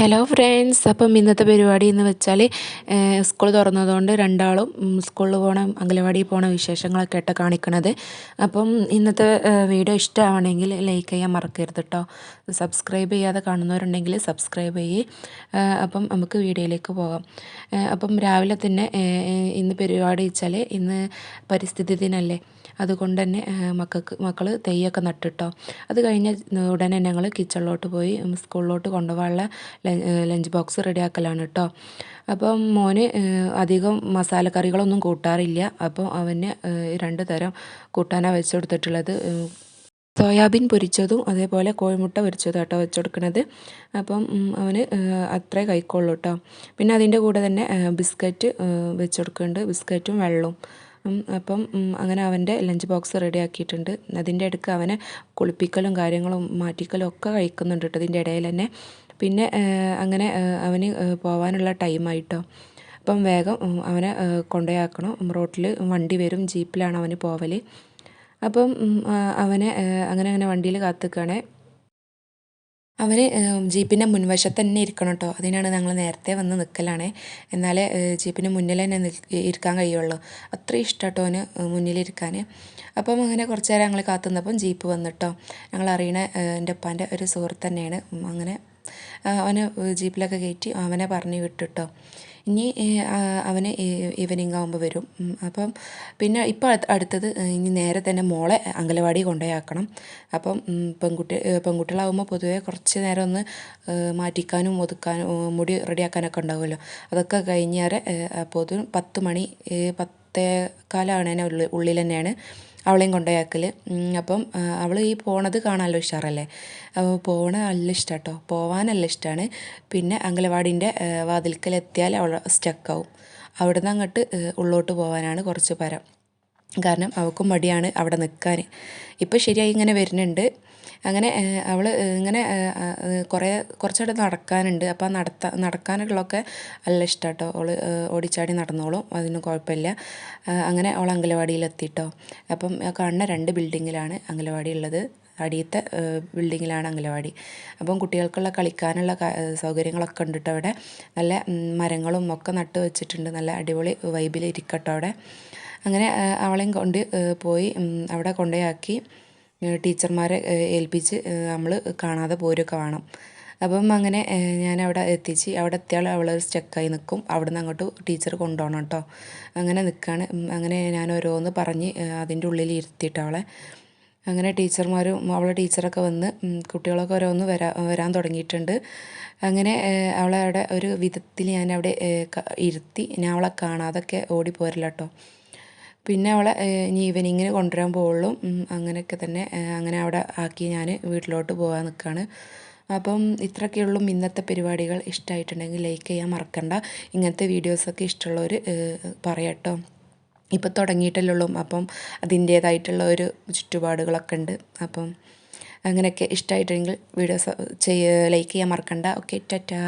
Hello friends അപ്പം ഇന്നത്തെ പരിപാടി എന്ന് വെച്ചാൽ സ്കൂൾ തുറന്നതുകൊണ്ട് രണ്ടാളും സ്കൂളിൽ പോകണം അംഗനവാടിയിൽ പോകണ വിശേഷങ്ങളൊക്കെ ആയിട്ട് കാണിക്കണത്. അപ്പം ഇന്നത്തെ വീഡിയോ ഇഷ്ടമാണെങ്കിൽ ലൈക്ക് ചെയ്യാൻ മറക്കരുത് കേട്ടോ സബ്സ്ക്രൈബ് ചെയ്യാതെ കാണുന്നവരുണ്ടെങ്കിൽ സബ്സ്ക്രൈബ് ചെയ്യേ. അപ്പം നമുക്ക് വീഡിയോയിലേക്ക് പോകാം. അപ്പം രാവിലെ തന്നെ ഇന്ന് പരിപാടി വെച്ചാൽ ഇന്ന് പരിസ്ഥിതി ദിനമല്ലേ അതുകൊണ്ട് തന്നെ മക്കൾക്ക് മക്കൾ തെയ്യൊക്കെ നട്ടിട്ടോ. അത് കഴിഞ്ഞ ഉടനെ ഞങ്ങൾ കിച്ചണിലോട്ട് പോയി സ്കൂളിലോട്ട് കൊണ്ടുപോകാനുള്ള ലഞ്ച് ബോക്സ് റെഡിയാക്കലാണ് കേട്ടോ അപ്പം മോന് അധികം മസാലക്കറികളൊന്നും കൂട്ടാറില്ല. അപ്പോൾ അവന് രണ്ട് തരം കൂട്ടാനാണ് വെച്ച് കൊടുത്തിട്ടുള്ളത് സോയാബീൻ പൊരിച്ചതും അതേപോലെ കോഴിമുട്ട പൊരിച്ചതും കേട്ടോ വെച്ച് കൊടുക്കുന്നത് അപ്പം അവന് അത്രേ കഴിക്കുള്ളൂ കേട്ടോ പിന്നെ അതിന്റെ കൂടെ തന്നെ ബിസ്ക്കറ്റ് വെച്ച് കൊടുക്കുന്നുണ്ട് ബിസ്ക്കറ്റും വെള്ളവും. അപ്പം അങ്ങനെ അവന്റെ ലഞ്ച് ബോക്സ് റെഡി ആക്കിയിട്ടുണ്ട് അതിന്റെ അടുക്ക് അവനെ കുളിപ്പിക്കലും കാര്യങ്ങളും മാറ്റിക്കലും ഒക്കെ കഴിക്കുന്നുണ്ട് കേട്ടോ ഇതിന്റെ ഇടയിൽ തന്നെ പിന്നെ അങ്ങനെ അവന് പോകാനുള്ള ടൈമായിട്ടോ അപ്പം വേഗം അവനെ കൊണ്ടുപോയാക്കണം റോട്ടിൽ വണ്ടി വരും. ജീപ്പിലാണ് അവന് പോവൽ അപ്പം അവനെ അങ്ങനെ അങ്ങനെ വണ്ടിയിൽ കാത്തുക്കണേ. അവന് ജീപ്പിന്റെ മുൻവശത്ത് തന്നെ ഇരിക്കണം കേട്ടോ അതിനാണ് ഞങ്ങൾ നേരത്തെ വന്ന് നിൽക്കലാണ് എന്നാലേ ജീപ്പിന് മുന്നിൽ തന്നെ ഇരിക്കാൻ കഴിയുള്ളൂ. അത്രയും ഇഷ്ടം കേട്ടോ അവന് മുന്നിലിരിക്കാൻ അപ്പം അങ്ങനെ കുറച്ച് നേരം ഞങ്ങൾ കാത്തുനിന്നപ്പം ജീപ്പ് വന്നിട്ടോ ഞങ്ങൾ അറിയണ എന്റെ ഉപ്പാന്റെ ഒരു സുഹൃത്ത് തന്നെയാണ്. അങ്ങനെ അവനെ ജീപ്പിലൊക്കെ കയറ്റി അവനെ പറഞ്ഞു വിട്ടിട്ടോ. ഇനി അവന് ഈവനിങ് ആകുമ്പോൾ വരും. അപ്പം പിന്നെ ഇപ്പോൾ അടുത്തത് ഇനി നേരെ തന്നെ മോളെ അങ്കലവാടി കൊണ്ടുപോയാക്കണം അപ്പം പെൺകുട്ടി പെൺകുട്ടികളാകുമ്പോൾ പൊതുവേ കുറച്ച് നേരം ഒന്ന് മാറ്റിക്കാനും ഒതുക്കാനും മുടി റെഡിയാക്കാനൊക്കെ ഉണ്ടാവുമല്ലോ. അതൊക്കെ കഴിഞ്ഞാൽ പൊതു പത്ത് മണി പത്തേ കാലാണ് ഉള്ളിൽ ഉള്ളിൽ തന്നെയാണ് അവളെയും കൊണ്ടുപോയാക്കൽ അപ്പം അവൾ ഈ പോണത് കാണാനല്ലോ ഉഷാറല്ലേ? അപ്പോൾ പോണ നല്ല ഇഷ്ടം കേട്ടോ പോവാനല്ല ഇഷ്ടമാണ് പിന്നെ അങ്കലവാടിന്റെ വാതിൽക്കലെത്തിയാൽ അവൾ സ്റ്റക്കാവും. അവിടുന്ന് അങ്ങോട്ട് ഉള്ളോട്ട് പോകാനാണ് കുറച്ച് പരം. കാരണം അവൾക്കും മടിയാണ് അവിടെ നിൽക്കാൻ ഇപ്പോൾ ശരിയായി ഇങ്ങനെ വരുന്നുണ്ട്. അങ്ങനെ അവൾ ഇങ്ങനെ കുറേ കുറച്ചുകൂടെ നടക്കാനുണ്ട്. അപ്പോൾ ആ നടത്ത നടക്കാനുള്ളതൊക്കെ നല്ല ഇഷ്ടമാണ് കേട്ടോ അവൾ ഓടിച്ചാടി നടന്നോളും. അതിന് കുഴപ്പമില്ല അങ്ങനെ അവൾ അങ്കലവാടിയിൽ എത്തിയിട്ടോ അപ്പം കാണുന്ന രണ്ട് ബിൽഡിങ്ങിലാണ് അങ്കലവാടി ഉള്ളത് അടിയത്തെ ബിൽഡിങ്ങിലാണ് അങ്കലവാടി അപ്പം കുട്ടികൾക്കുള്ള കളിക്കാനുള്ള സൗകര്യങ്ങളൊക്കെ ഉണ്ട് അവിടെ. നല്ല മരങ്ങളും ഒക്കെ നട്ട് വെച്ചിട്ടുണ്ട്. നല്ല അടിപൊളി വൈബിൽ ഇരിക്കട്ടോ അവിടെ. അങ്ങനെ അവളെയും കൊണ്ട് പോയി അവിടെ കൊണ്ടുപോയി ടീച്ചർമാരെ ഏൽപ്പിച്ച് നമ്മൾ കാണാതെ പോരൊക്കെ വേണം. അപ്പം അങ്ങനെ ഞാൻ അവിടെ എത്തിച്ച് അവിടെ എത്തിയാൽ അവൾ സ്റ്റക്കായി നിൽക്കും. അവിടെ നിന്ന് അങ്ങോട്ട് ടീച്ചർ കൊണ്ടുപോകണം കേട്ടോ. അങ്ങനെ നിൽക്കുകയാണ് അങ്ങനെ ഞാൻ ഓരോന്ന് പറഞ്ഞ് അതിന്റെ ഉള്ളിൽ ഇരുത്തിയിട്ട് അവളെ. അങ്ങനെ ടീച്ചർമാരും അവളെ ടീച്ചറൊക്കെ വന്ന് കുട്ടികളൊക്കെ ഓരോന്ന് വരാ വരാൻ തുടങ്ങിയിട്ടുണ്ട്. അങ്ങനെ അവളെ അവിടെ ഒരു വിധത്തിൽ ഞാൻ അവിടെ ഇരുത്തി. ഞാൻ അവളെ കാണാതൊക്കെ ഓടിപ്പോരില്ല കേട്ടോ പിന്നെ അവളെ ഇനി ഈവനിങ്ങിന് കൊണ്ടുവരാൻ പോവുള്ളൂ. അങ്ങനെയൊക്കെ തന്നെ അങ്ങനെ അവിടെ ആക്കി ഞാൻ വീട്ടിലോട്ട് പോകാൻ നിൽക്കുകയാണ് അപ്പം ഇത്രയൊക്കെയുള്ളൂ ഇന്നത്തെ പരിപാടികൾ. ഇഷ്ടമായിട്ടുണ്ടെങ്കിൽ ലൈക്ക് ചെയ്യാൻ മറക്കണ്ട. ഇങ്ങനത്തെ വീഡിയോസൊക്കെ ഇഷ്ടമുള്ളവർ പറയട്ടോ. ഇപ്പം തുടങ്ങിയിട്ടല്ലേ ഉള്ളൂ. അപ്പം അതിന്റേതായിട്ടുള്ള ഒരു ചുറ്റുപാടുകളൊക്കെ ഉണ്ട്. അപ്പം അങ്ങനെയൊക്കെ ഇഷ്ടമായിട്ടുണ്ടെങ്കിൽ വീഡിയോസ് ചെയ്യ ലൈക്ക് ചെയ്യാൻ മറക്കണ്ട. ഓക്കെ ടാറ്റാ